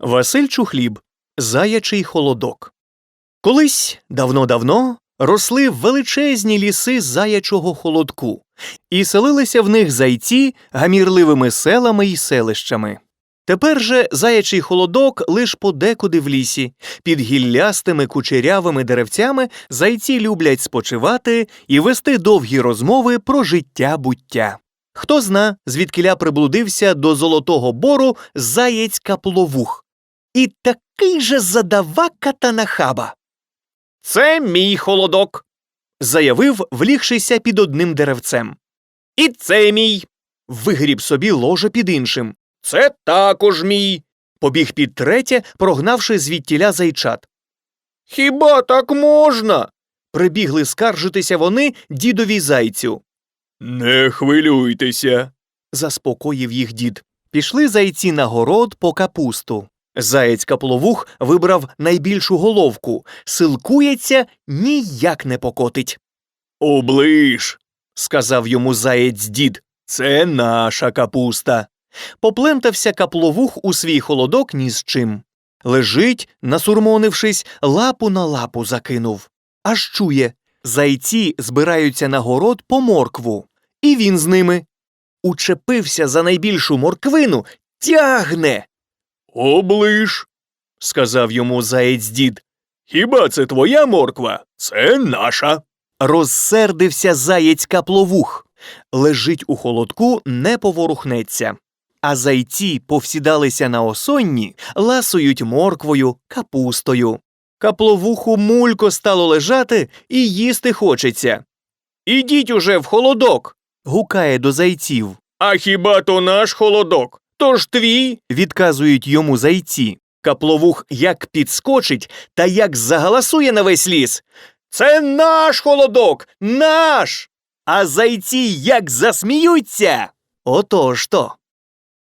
Василь Чухліб Заячий холодок. Колись давно-давно росли величезні ліси заячого холодку, і селилися в них зайці гамірливими селами й селищами. Тепер же заячий холодок лиш подекуди в лісі. Під гіллястими кучерявими деревцями зайці люблять спочивати і вести довгі розмови про життя буття. Хто зна, звідкиля приблудився до Золотого Бору заєць Капловух. І такий же задавака та нахаба. Це мій холодок, заявив, влігшися під одним деревцем. І це мій. Вигріб собі ложе під іншим. Це також мій. Побіг під третє, прогнавши звідтіля зайчат. Хіба так можна? Прибігли скаржитися вони дідові зайцю. Не хвилюйтеся, заспокоїв їх дід. Пішли зайці на город по капусту. Заєць капловух вибрав найбільшу головку, силкується, ніяк не покотить. Оближ, сказав йому заєць дід. Це наша капуста. Поплентався капловух у свій холодок ні з чим. Лежить, насурмонившись, лапу на лапу закинув. Аж чує зайці збираються на город по моркву. І він з ними. Учепився за найбільшу морквину, тягне. Оближ, сказав йому заєць дід. Хіба це твоя морква? Це наша. Розсердився заєць капловух. Лежить у холодку, не поворухнеться. А зайці повсідалися на осонні, ласують морквою, капустою. Капловуху мулько стало лежати і їсти хочеться. Ідіть уже в холодок. гукає до зайців. А хіба то наш холодок? Тож твій, відказують йому зайці. Капловух як підскочить та як загаласує на весь ліс. Це наш холодок, наш. А зайці як засміються. Отож то.